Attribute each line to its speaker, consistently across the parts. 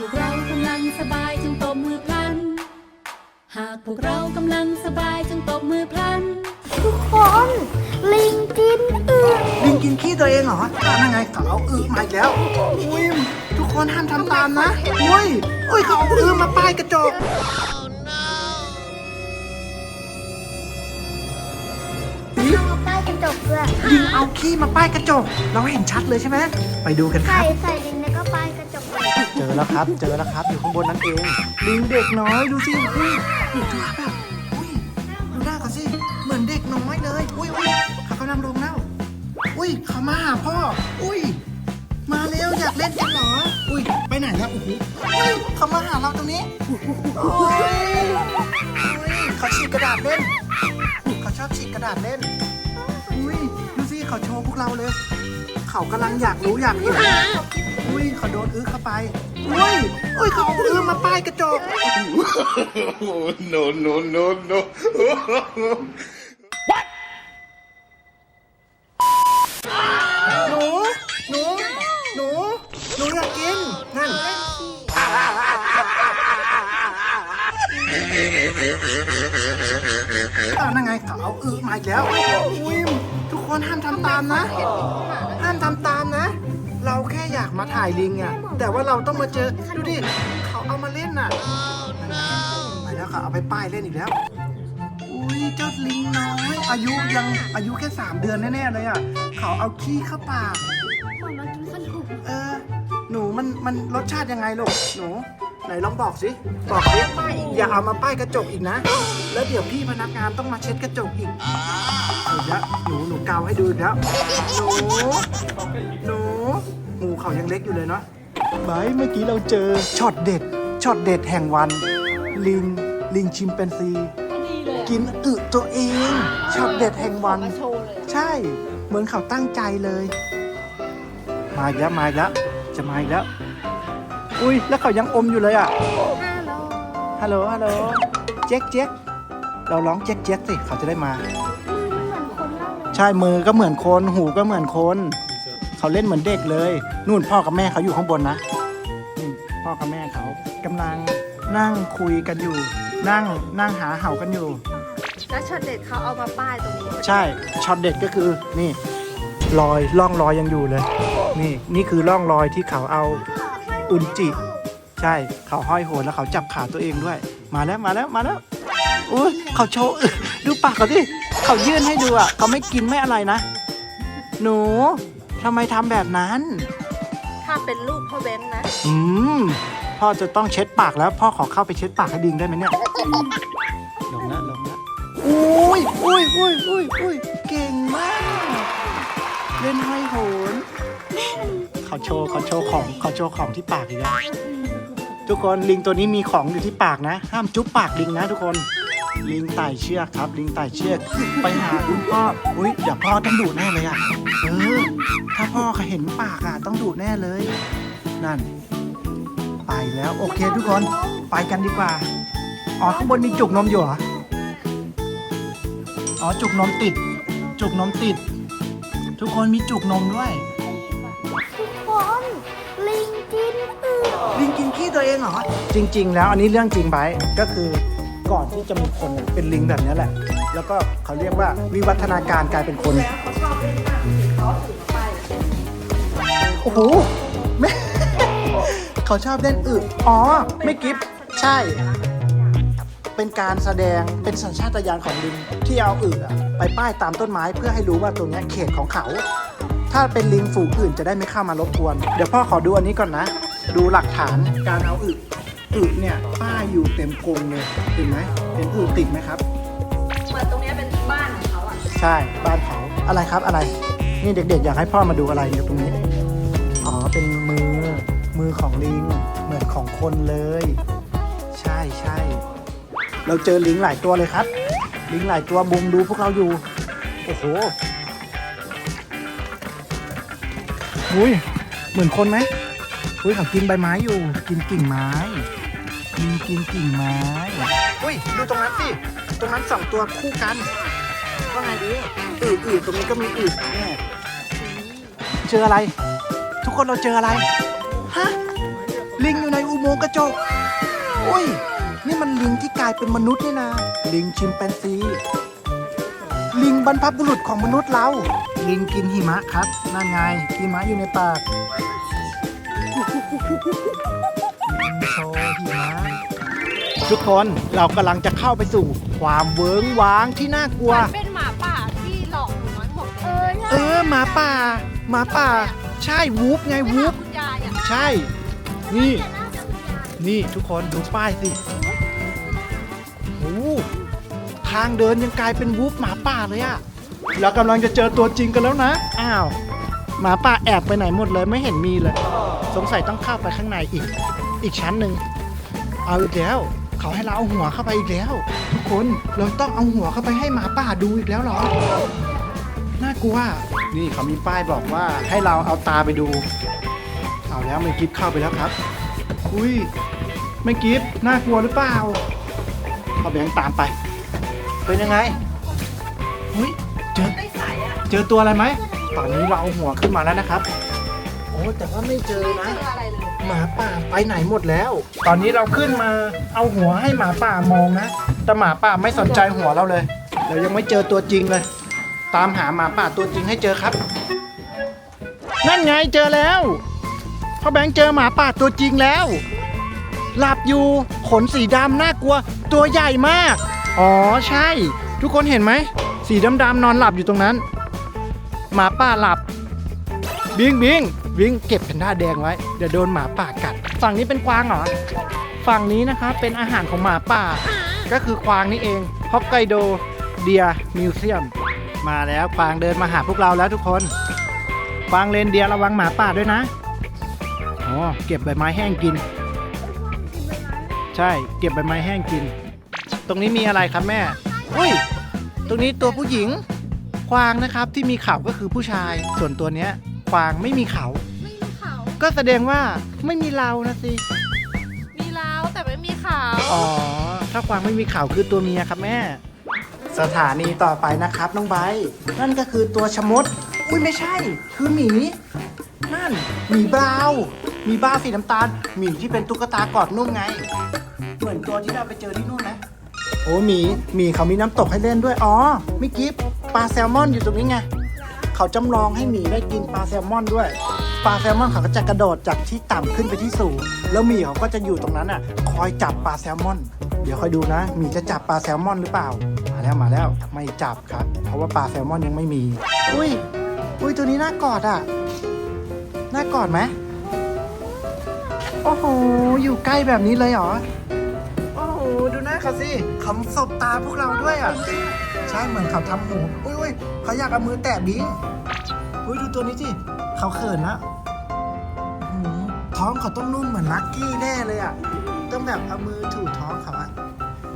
Speaker 1: พวกเรากำลังสบายจงตบมือพลัน หากพวกเรากำลังสบายจงตบมือพลัน
Speaker 2: ทุกคนลิงกินอึ
Speaker 3: ลิงกินขี้ตัวเองเหรออ่านั่นไงเขาเอาอึมาอีกแล้ว อุ้ยทุกคนห้ามทำตามนะ อุ้ยอุ้ยเขาเอาอึมาป้ายกระจก
Speaker 2: เอาป้ายกระจกด้วย
Speaker 3: ลิงเอาขี้มาป้ายกระจก เราเห็นชัดเลยใช่ไหม ไปดูกันค
Speaker 2: ใส่
Speaker 3: รับ
Speaker 2: ใส่ลิง เลย
Speaker 3: เจอแล้วครับ เจอแล้วครับ อยู่ข้างบนนั่นเอง ลิงเด็กน้อยดูสิอุ้ยดูตัวแบบอุ้ยดูหน้าเขาสิเหมือนเด็กน้อยเลย อุ้ยอุ้ยเขากำลังลงแล้ว อุ้ยเขามาหาพ่อ อุ้ยมาเร็วอยากเล่นกันเหรอ อุ้ยไปไหนแล้วโอ้โหอุ้ยเขามาหาเราตรงนี้โอ้ยอุ้ยเขาฉีกกระดาษเล่นเขาชอบฉีกกระดาษเล่น อุ้ยดูสิเขาโชว์พวกเราเลย เขากำลังอยากรู้อยากเห็นอุ้ยเขาโดนอื้อเข้าไปอุ้ยอุ้ยเขาเอาอื้อมาป้ายกระจก
Speaker 4: Oh, no, no, no, no.
Speaker 3: หนู หนู หนู หนูอยากกิน นั่นตอนนั่นไงเขาเอาอื้อมาอีกแล้ว อุ้ยทุกคนห้ามทำตามนะห้ามท ถ่ายลิงอะแต่ว่าเราต้องมาเจอดูดิเขาเอามาเล่นน่ะไปแล้วค่ะเอาไปป้ายเล่นอีกแล้ว อุ้ยเจ้าลิงน้อยอายุยังอายุแค่สามเดือนแน่ๆเลยอะเขาเอาขี้เข้าปาก
Speaker 2: เหมือนมากินขนม
Speaker 3: เออหนูมันมันรสชาติยังไงลูกหนูไหนลองบอกสิบอกสิอย่าเอามาป้ายกระจกอีกนะ แล้วเดี๋ยวพี่พนักงานต้องมาเช็ดกระจกอีกเอาอีกแล้วหนูหนูเกาให้ดูอีกแล้วหนูหนูหู เขายังเล็กอยู่เลยเนาะไบร์ทเมื่อกี้เราเจอช็อตเด็ดช็อตเด็ดแห่งวัน ลิงลิงชิมแปนซีกินอึตัวเองช็อตเด็ดแห่งวันใช่ เหมือนเขาตั้งใจเลย มาอีกแล้วมาอีกแล้วจะมาอีกแล้ว อุ้ยแล้วเขายังอมอยู่เลยอะ
Speaker 2: ฮัลโหล
Speaker 3: ฮัลโหลฮัลโหลเจ๊กเจ๊กเราร้องเจ๊กเจ๊กสิ เขาจะได้มา
Speaker 2: มันเหมือนคนเล่าเลย
Speaker 3: ใช่ มือก็เหมือนคน หูก็เหมือนคน เขาเล่นเหมือนเด็กเลย นู่นพ่อกับแม่เขาอยู่ข้างบนนะนี่พ่อกับแม่เขากำลังนั่งคุยกันอยู่ นั่งนั่งหาเห่ากันอยู่
Speaker 5: แล้วช็อตเด็ดเขาเอามาป้ายตรงนี้
Speaker 3: ใช่ช็อตเด็ดก็คือนี่ รอยร่องรอยยังอยู่เลย นี่นี่คือร่องรอยที่เขาเอา อุนจิ ใช่เขาห้อยโหนแล้วเขาจับขาตัวเองด้วย มาแล้วมาแล้วมาแล้วอุ้ยเขาโชว์ ดูปากเขาดิเขายื่นให้ดูอะเขาไม่กินไม่อะไรนะ หนู ทำไมทำแบบนั้น
Speaker 5: ถ้าเป็นลูกพ่อแบงค์นะ
Speaker 3: อืม พ่อจะต้องเช็ดปากแล้วพ่อขอเข้าไปเช็ดปากให้ดิงได้ไหมเนี่ยลงนะลงนะอุ้ยอุ้ยอุ้ยอุ้ยอุ้ยเก่งมาก เล่นห้อยโหนเขาโชว์เขาโชว์ของเขาโชว์ของที่ปากอีกแล้วทุกคนลิงตัวนี้มีของอยู่ที่ปากนะ ห้ามจุ๊บปากลิงนะทุกคน ลิงไต่เชือกครับ ลิงไต่เชือก ไปหาคุณพ่ออุ้ยเดี๋ยวพ่อต้องดุแน่เลยอะเออถ้าพ่อเขาเห็นปากอะต้องดุแน่เลย นั่น ไปแล้วโอเคทุกคนไปกันดีกว่าอ๋อข้างบนมีจุกนมอยู่เหรออ๋อจุกนมติด จุกนมติด ทุกคนมีจุกนมด้วย
Speaker 2: ทุกคนลิงกินอึ
Speaker 3: ลิงกินขี้ตัวเองเหรอจริง ๆ แล้วอันนี้เรื่องจริงไปก็คือ ก่อนที่จะมีคนเป็นลิงแบบนี้แหละ แล้วก็เขาเรียกว่าวิวัฒนาการกลายเป็นคน โอ้โหแม่เขาชอบเล่นอึอ๋อ ไม่กิฟใช่ เป็นการแสดงเป็นสัญชาตญาณของลิงที่เอาอึไปป้ายตามต้นไม้เพื่อให้รู้ว่าตรงนี้เขตของเขา ถ้าเป็นลิงฝูงอื่นจะได้ไม่เข้ามารบกวน เดี๋ยวพ่อขอดูอันนี้ก่อนนะ ดูหลักฐานการเอาอึ อึเนี่ยป้ายอยู่เต็มกรงเลยเห็นไหมเห็นอึติดไหมครับ
Speaker 5: เหมือนตรงเนี้ยเป็นบ้านของเขาอะ
Speaker 3: ใช่บ้านเขาอะไรครับอะไร นี่เด็กๆ อยากให้พ่อมาดูอะไรอยู่ตรงนี้ อ๋อเป็นมือมือของลิงเหมือนของคนเลย ใช่ใช่เราเจอลิงหลายตัวเลยครับ ลิงหลายตัวบุมดูพวกเราอยู่โอ้โหอุ้ยเหมือนคนไหม อุ้ยเขากินใบไม้อยู่ กินกิ่งไม้ลิงกินกิ่งไม้ อุ้ยดูตรงนั้นสิ ตรงนั้นสองตัวคู่กันว่าไงดีอืดอืดตรงนี้ก็มีอืดแน่เจออะไร ทุกคนเราเจออะไร ฮะ ลิงอยู่ในอุโมงค์กระจก อุ้ย นี่มันลิงที่กลายเป็นมนุษย์นี่นะ ลิงชิมแปนซี ลิงบรรพบุรุษของมนุษย์เรา ลิงกินหิมะครับ นั่นไงหิมะอยู่ในปาก โชว์หิมะทุกคนเรากำลังจะเข้าไปสู่ความเวิ้งว้างที่น่ากลัว
Speaker 5: มันเป็นหมาป่าที่หลอกหนูน้อยหมด
Speaker 2: เออ
Speaker 3: เออหมาป่า หมาป่า ใช่วูฟไงวูฟ
Speaker 5: คุณยายอะ
Speaker 3: ใช่ นี่ นี่ทุกคนดูป้ายสิโอ้โหทางเดินยังกลายเป็นวูฟหมาป่าเลยอะเรากำลังจะเจอตัวจริงกันแล้วนะ อ้าว หมาป่าแอบไปไหนหมดเลยไม่เห็นมีเลย สงสัยต้องเข้าไปข้างในอีก อีกชั้นหนึ่งเอาอีกแล้ว เขาให้เราเอาหัวเข้าไปอีกแล้ว ทุกคนเราต้องเอาหัวเข้าไปให้หมาป่าดูอีกแล้วเหรอน่ากลัวนี่เขามีป้ายบอกว่าให้เราเอาตาไปดู เอาแล้วไม่กิฟเข้าไปแล้วครับ อุ้ยไม่กิฟน่ากลัวหรือเปล่าเอาแบงค์ตามไป เป็นยังไงอุ้ยเจอเจอตัวอะไรไหมตอนนี้เราเอาหัวขึ้นมาแล้วนะครับ แต่ว่าไม่เจอ
Speaker 5: ไม่
Speaker 3: นะ
Speaker 5: เจออะไรเลย
Speaker 3: หมาป่าไปไหนหมดแล้ว ตอนนี้เราขึ้นมาเอาหัวให้หมาป่ามองนะ แต่หมาป่าไม่สนใจหัวเราเลย เรายังไม่เจอตัวจริงเลย ตามหาหมาป่าตัวจริงให้เจอครับ นั่นไงเจอแล้วพ่อแบงค์เจอหมาป่าตัวจริงแล้ว หลับอยู่ขนสีดำน่ากลัว ตัวใหญ่มาก อ๋อใช่ ทุกคนเห็นไหม สีดำๆนอนหลับอยู่ตรงนั้น หมาป่าหลับ บิงบิง บิงเก็บแพนด้าแดงไว้ เดี๋ยวโดนหมาป่ากัด ฝั่งนี้เป็นกวางเหรอ ฝั่งนี้นะคะเป็นอาหารของหมาป่า ก็คือกวางนี่เองฮอกไกโดเดียมิวเซียม มาแล้วกวางเดินมาหาพวกเราแล้วทุกคน กวางเลนเดียระวังหมาป่าด้วยนะอ๋อเก็บใบไม้แห้งกิน ใช่เก็บใบไม้แห้งกิน ตรงนี้มีอะไรครับแม่อุ้ยตรงนี้ตัวผู้หญิงกวางนะครับที่มีเขาก็คือผู้ชาย ส่วนตัวเนี้ยกวางไม่มีเขา
Speaker 5: ไม่มีเขา
Speaker 3: ก็แสดงว่าไม่มีเรานะสิ
Speaker 5: มีเล้าแต่ไม่มีเขา
Speaker 3: อ๋อ ถ้ากวางไม่มีเขาคือตัวเมียครับแม่ สถานีต่อไปนะครับน้องไบร์ทนั่นก็คือตัวชะมด อุ้ยไม่ใช่ คือหมี นั่นหมีบราวน์หมีบราวน์สีน้ำตาลหมีที่เป็นตุ๊กตากอดนุ่มไง เหมือนตัวที่เราไปเจอที่นู่นนะ โอ้หมีหมีเขามีน้ำตกให้เล่นด้วย อ๋อมิกิฟปลาแซลมอนอยู่ตรงนี้ไง เขาจำลองให้หมีได้กินปลาแซลมอนด้วย ปลาแซลมอนเขาก็จะกระโดดจากที่ต่ำขึ้นไปที่สูง แล้วหมีเขาก็จะอยู่ตรงนั้นอะ คอยจับปลาแซลมอน เดี๋ยวคอยดูนะหมีจะจับปลาแซลมอนหรือเปล่า มาแล้วมาแล้วไม่จับครับ เพราะว่าปลาแซลมอนยังไม่มี อุ้ย อุ้ยตัวนี้น่ากอดอะ น่ากอดไหมโอ้โห อยู่ใกล้แบบนี้เลยเหรอ โอ้โห ดูหน้าเขาสิเขาสบตาพวกเราด้วยอะ ใช่เหมือนเขาทำหู อุ้ยอุ้ยเขาอยากเอามือแตะบิงอุ้ยดูตัวนี้สิ เขาเขินนะหืมท้องเขาต้องนุ่มเหมือนลักกี้แน่เลยอะ ต้องแบบเอามือถูท้องเขาอะ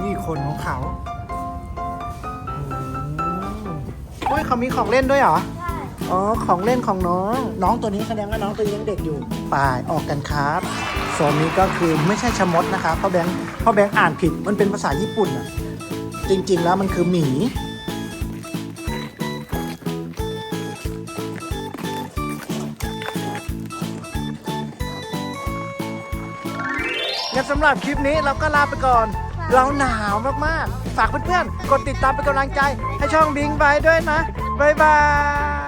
Speaker 3: นี่ขนของเขาโอ้ยเขามีของเล่นด้วยเหรออ๋อ ของเล่นของน้อง น้องตัวนี้แสดงว่าน้องตัวนี้ยังเด็กอยู่ไป่ายออกกันครับโซนนี้ก็คือไม่ใช่ชะมดนะครับพ่อแบงค์พ่อแบงค์อ่านผิดมันเป็นภาษาญี่ปุ่นอะ จริง ๆ แล้วมันคือหมี งั้นสำหรับคลิปนี้เราก็ลาไปก่อน เราหนาวมากๆ ฝากเพื่อนๆ กดติดตามเป็นกำลังใจ ให้ช่องบิงไปด้วยนะ บ๊ายบาย